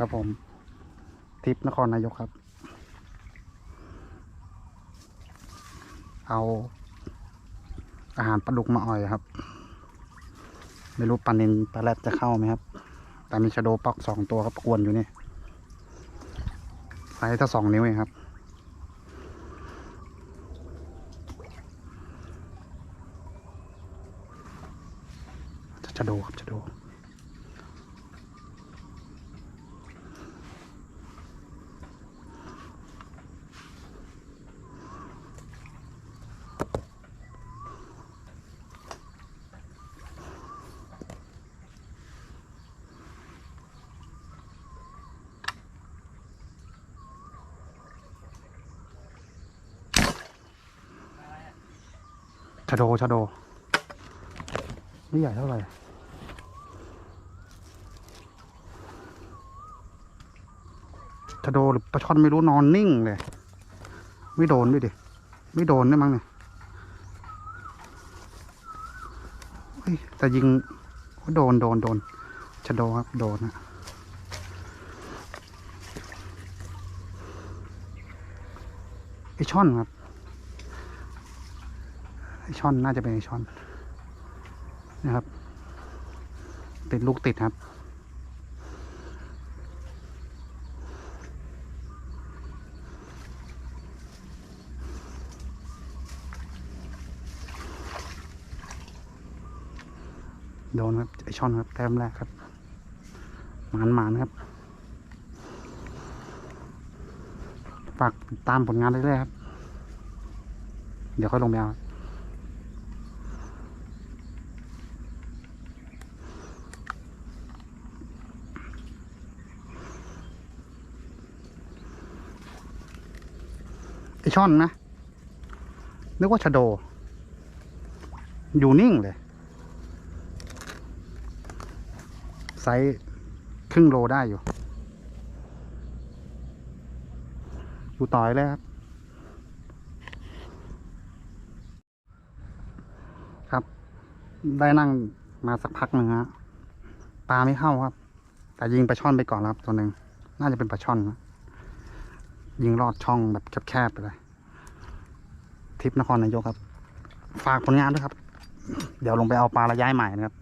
ครับผมทิพนครนายกครับ เอาอาหารปลาดุกมาอ่อยครับ ไม่รู้ปลาเนินปลาแรดจะเข้าไหมครับ แต่มีชะโดปอกสองตัวครับกวนอยู่นี่ไซส์ถ้าสองนิ้วเองครับ ชะโดครับชะโด ชะโดชะโดไม่ใหญ่เท่าไหร่ชะโดหรือปลาช่อนไม่รู้นอนนิ่งเลย ไม่โดนด้วยดิไม่โดนได้มั้งเนี่ยแต่ยิงโดนโดนโดนชะโดครับโดนนะไอช่อนครับ ช่อนน่าจะเป็นไอช่อนนะครับ ติดลูกติดครับ โดนครับไอช่อนครับแต้มแรกครับหมานหมานครับฝากตามผลงานเรื่อยๆครับ เดี๋ยวค่อยลงไปเอา ช่อนนะ นึกว่าชะโด อยู่นิ่งเลย ไซส์ครึ่งโลได้อยู่ อยู่ต่อยเลยครับ ครับ ได้นั่งมาสักพักหนึ่งฮะปลาไม่เข้าครับ แต่ยิงปลาช่อนไปก่อนครับตัวหนึ่ง น่าจะเป็นปลาช่อนนะยิงลอดช่องแบบแคบๆไปเลย ทริปนครนายกครับ ฝากผลงานด้วยครับ เดี๋ยวลงไปเอาปลาระย้ายใหม่นะครับ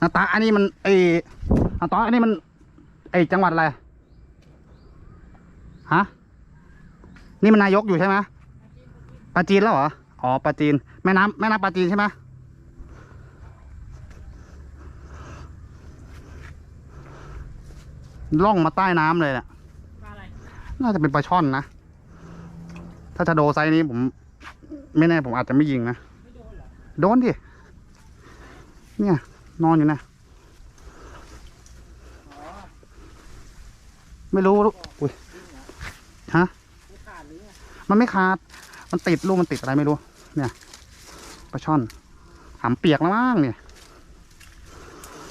นาตาอันนี้มันไอนาตาอันนี้มันไอจังหวัดอะไรฮะนี่มันนายกอยู่ใช่ไหมปลาจีนแล้วเหรออ๋อปลาจีนแม่น้ำแม่น้ำปลาจีนใช่ไหม ล่องมาใต้น้ำเลยเนี่ยปลาอะไรน่าจะเป็นปลาช่อนนะ ถ้าจะโดไซส์นี้ผม ไม่แน่ผมอาจจะไม่ยิงนะไม่โดนเหรอโดนดิ เนี่ย นอนอยู่นะอ๋อไม่รู้ลูกอุ้ย ฮะไม่ขาดหรือไงมันไม่ขาด มันติดลูกมันติดอะไรไม่รู้ เนี่ยปลาช่อนหำเปียกแล้วมั้งเนี่ย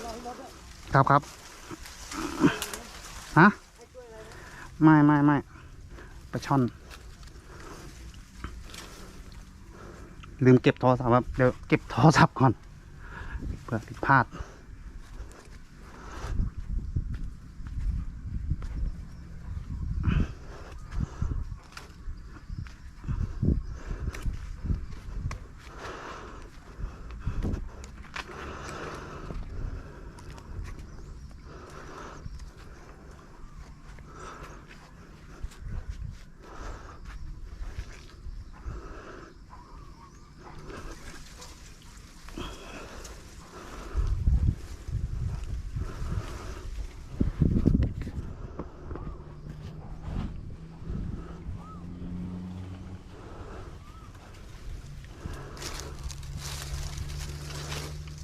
รอให้รถด้วยครับครับ ฮะไมไม่ไม่ไม่ปลาช่อน ลืมเก็บโทรศัพท์ครับ เดี๋ยวเก็บโทรศัพท์ก่อนเผื่อผิดพลาด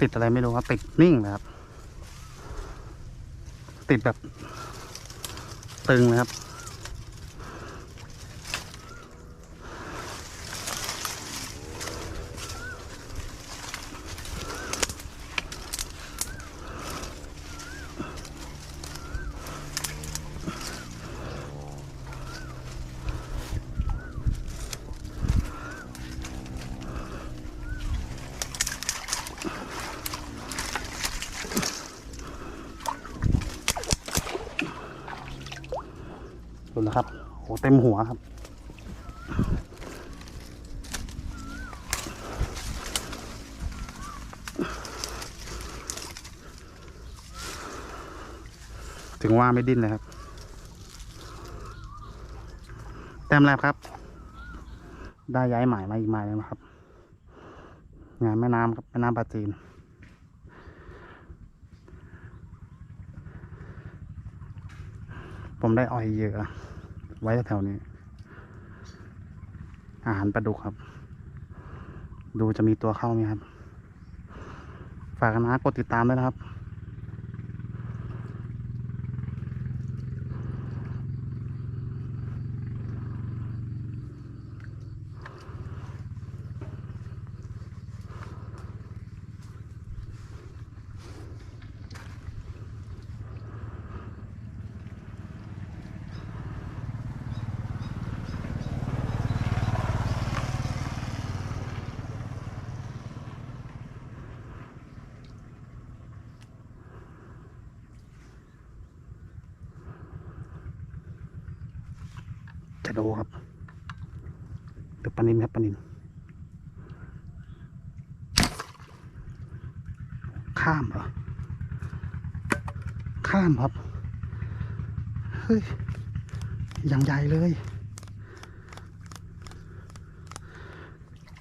ติดอะไรไม่รู้ครับติดนิ่งเลยครับ ติดแบบ ตึงเลยครับ ดูนะครับโอ้เต็มหัวครับ ถึงว่าไม่ดิ้นเลยครับ แต้มแรกครับ ได้ย้ายหมายมาอีกหมายแล้วนะครับ งานแม่น้ำครับแม่น้ำปลาจีน ผมได้อ่อยเหยื่อไว้แถวๆนี้ อาหารปลาดุกครับ ดูจะมีตัวเข้าไหมครับ ฝากนะกดติดตามด้วยนะครับ จะดูครับดูปลานินครับปลานินข้ามเหรอข้ามครับ เฮ้ย อย่างใหญ่เลย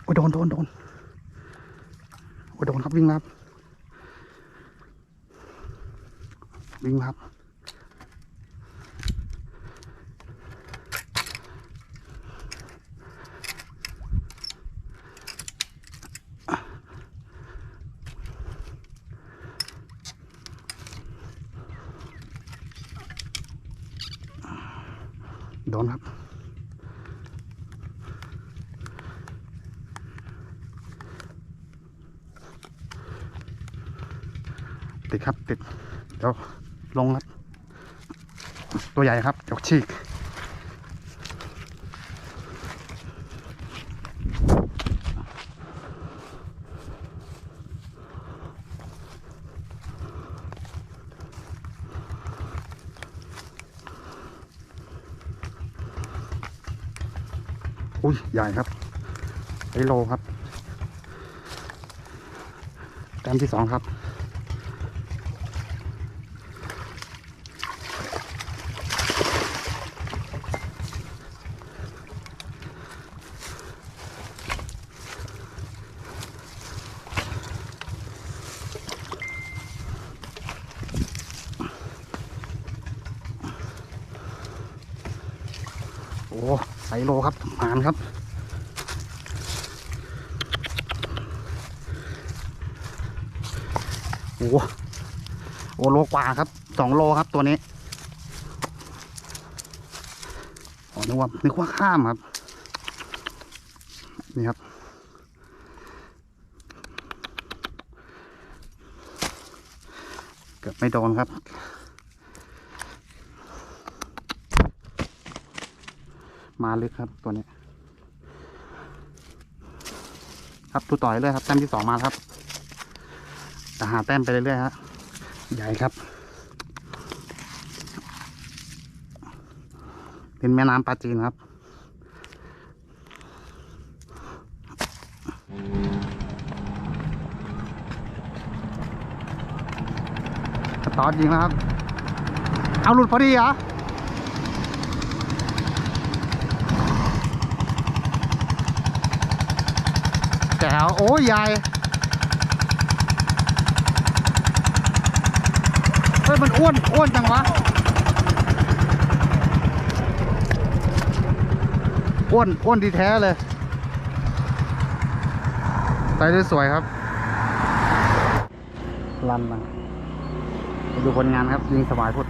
โอ้ยโดนโดนโดนโอ้ยโดนครับวิ่งครับ วิ่งครับ ครับ ติด เดี๋ยวลงครับ ตัวใหญ่ครับเดี๋ยวฉีกอุ้ยใหญ่ครับไอโลครับแต้มที่สองครับ โอ้ไซ โลครับหมานครับ โอ้โหโอโลกว่าครับสองโลครับตัวนี้อ๋อนึกว่านึกว่าข้ามครับ นี่ครับเกือบไม่โดนครับ มาลึกครับตัวนี้ ครับตูต่อยเลยครับแต้มที่สองมาครับแต่หาแต้มไปเรื่อยๆฮะใหญ่ครับเป็นแม่น้ำปลาจีนครับตอดยิงแล้วครับ เอาหลุดพอดีเหรอ จ๋วโอ้ยใหญ่เฮ้ยมันอ้วนอ้วนจังวะอ้วนอ้วนดีแท้เลยใส่ได้สวยครับลันมาไปดูผลงานครับ ยิงสบายพุทธ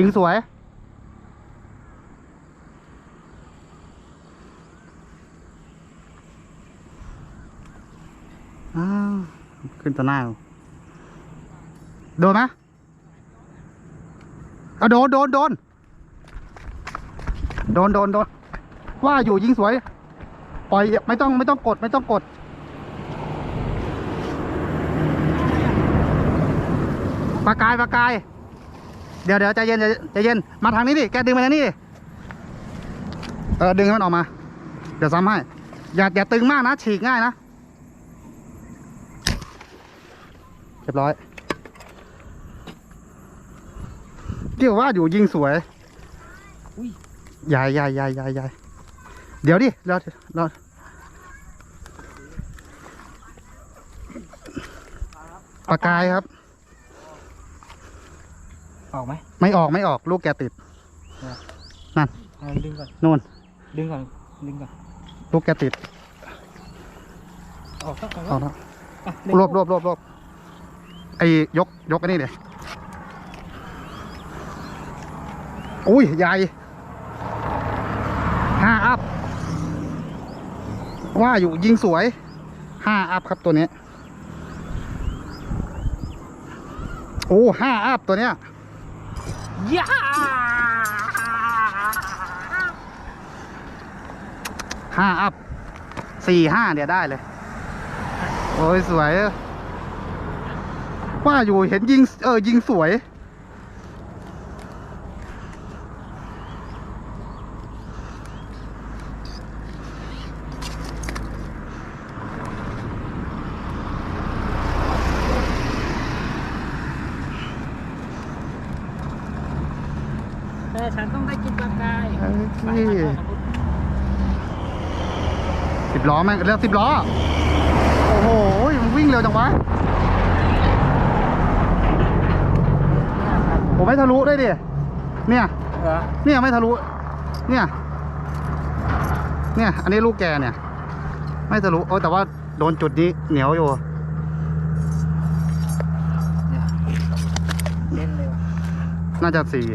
ยิงสวยอ้าวขึ้นตัวหน้าเอาโดนไหมเอาโดนโดนโดนโดนโดนโดนว่าอยู่ยิงสวย ปล่อยไม่ต้องไม่ต้องกดไม่ต้องกดปากกายปากกาย เดี๋ยวเดี๋ยวใจเย็นใจใจเย็นมาทางนี้ดิแกดึงมาทางนี้ดิเออดึงให้มันออกมา เดี๋ยวซ้ำให้ อย่าอย่าตึงมากนะ ฉีกง่ายนะเรียบร้อยเกี่ยวว่าอยู่ยิงสวยอุ้ยใหญ่ใหญ่ใหญ่ใหญ่ใหญ่เดี๋ยวดิเราเราปากกายครับ ออกไหมไม่ออกไม่ออกลูกแกติดเอาดึงก่อนนู่น ดึงก่อน ดึงก่อน ลูกแกติด ออกก็ออกเอาละอะรวบรวบรวบรวบไอ้ยกยกอันนี้เดี๋ยวอุ้ยใหญ่ห้าอัพ ว่าอยู่ยิงสวยห้าอัพครับตัวนี้ โอ้ห้าอัพตัวเนี้ย ย่าห้าอัพสี่ห้าเดี๋ยวได้เลย โอ้ย สวย ว่าอยู่เห็นยิง เออ ยิงสวย แต่ฉันต้องได้กินปลากาย เอ้ย ไปไปไป สิบล้อ แม่งเรียกสิบล้อ โอ้โหมันวิ่งเร็วจังวะผมไม่ทะลุด้วยดิ เนี่ยเหรอเนี่ยไม่ทะลุ เนี่ย เนี่ย อันนี้ลูกแกเนี่ย ไม่ทะลุ โอ้แต่ว่าโดนจุดนี้เหนียวอยู่เล่นเลยว่ะน่าจะสี่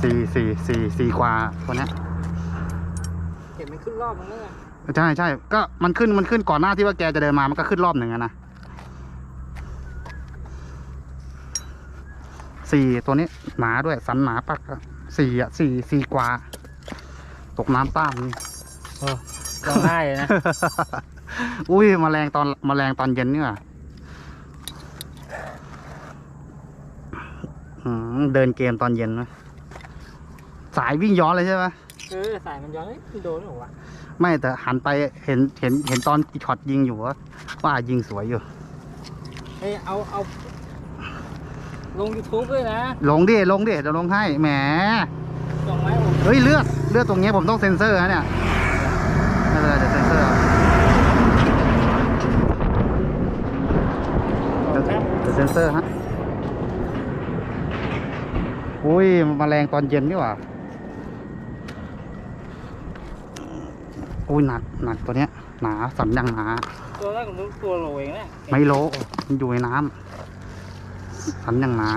สี่สี่สี่สี่กว่าตัวเนี้ยเห็นมันขึ้นรอบมันแล้วไง ใช่ใช่ก็มันขึ้นมันขึ้นก่อนหน้าที่ว่าแกจะเดินมามันก็ขึ้นรอบหนึ่งอะนะสี่ตัวนี้หนาด้วยสันหนาปักอะสี่อะสี่สี่กว่า ตกน้ำต้ามนี่ร้องไห้เลยนะ อุ้ยแมลงตอนแมลงตอนเย็นเนี่ยอืมเดินเกมตอนเย็นนะสายวิ่งย้อนเลยใช่ไหมเออสายมันย้อนเอ้ยมันโดนหรอวะ ไม่แต่หันไปเห็นเห็นเห็นตอนช็อตยิงอยู่ว่าว่ายิงสวยอยู่เฮ้ยเอาเอาลง YouTube ด้วยนะลงดิลงดิเดี๋ยวลงให้แหมส่งไม้ผมเฮ้ยเลือดเลือดตรงเนี้ยผมต้องเซ็นเซอร์นะเนี่ยไม่เป็นไรเดี๋ยวเซ็นเซอร์เอาเดี๋ยวแป๊บเดี๋ยวเซ็นเซอร์ฮะอุ้ยแมาแรงตอนเย็นนี่หว่า อุ้ยหนักหนักตัวเนี้ยหนาสันยังหนา ตัวแรกผมรู้ตัวโหลเองนะไม่โลมันอยู่ในน้ำสันยังหนา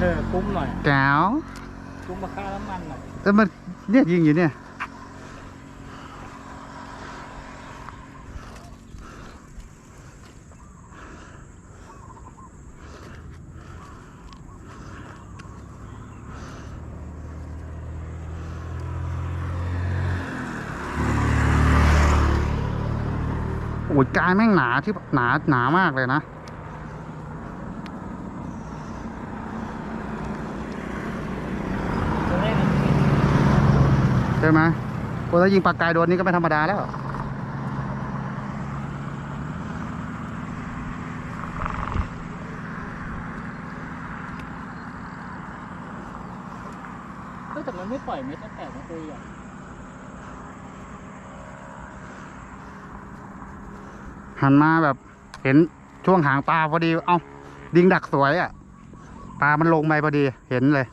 เออคุ้มหน่อยแก้วคุ้มมาค่าน้ำมันหน่อยแต่มันเนี่ยยิงอยู่เนี่ย กายแม่งหนาที่หนาหนามากเลยนะ ใช่ไหมโอ้ถ้ายิงปากกายโดนนี่ก็ไม่ธรรมดาแล้วเฮ้ยแต่มันไม่ปล่อยเม็ดแตกนะตัวใหญ่ หันมาแบบเห็นช่วงหางปลาพอดี เอ้า ดิงดักสวยอะ่ะ ปลามันลงไปพอดี เห็นเลย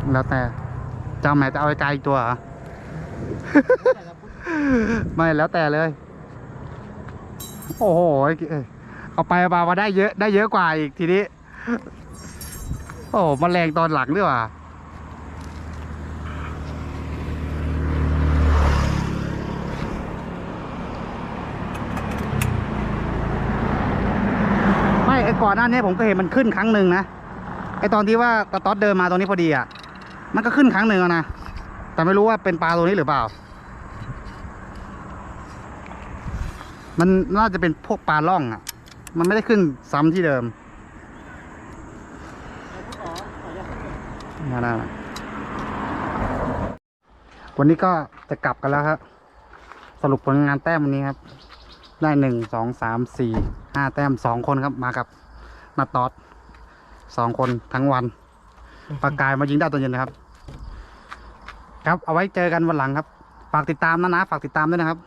โแล้วแต่เจ้าแม่จะเอาไอ้กายอีกตัวเหรอ ไม่แล้วแต่เลย โอ้โหเอ้ยเอาไปเอามามาได้เยอะได้เยอะกว่าอีกทีนี้ โอ้โหมาแรงตอนหลังด้วยว่ะไม่ไอ้ก่อนหน้านี้ผมก็เห็นมันขึ้นครั้งหนึ่งนะไอ้ตอนที่ว่าตะต๊อดเดินมาตรงนี้พอดีอะ มันก็ขึ้นครั้งหนึ่งนะ แต่ไม่รู้ว่าเป็นปลาตัวนี้หรือเปล่า มันน่าจะเป็นพวกปลาล่องอะ มันไม่ได้ขึ้นซ้ำที่เดิมนั่นน่ะวันนี้ก็จะกลับกันแล้วครับ สรุปผลงานแต้มวันนี้ครับ ได้หนึ่งสองสามสี่ห้าแต้มสองคนครับมากับนาตอสสองคนทั้งวันปากกายมายิงได้ตอนเย็นนะครับ ครับเอาไว้เจอกันวันหลังครับ ฝากติดตามนะนะฝากติดตามด้วยนะครับ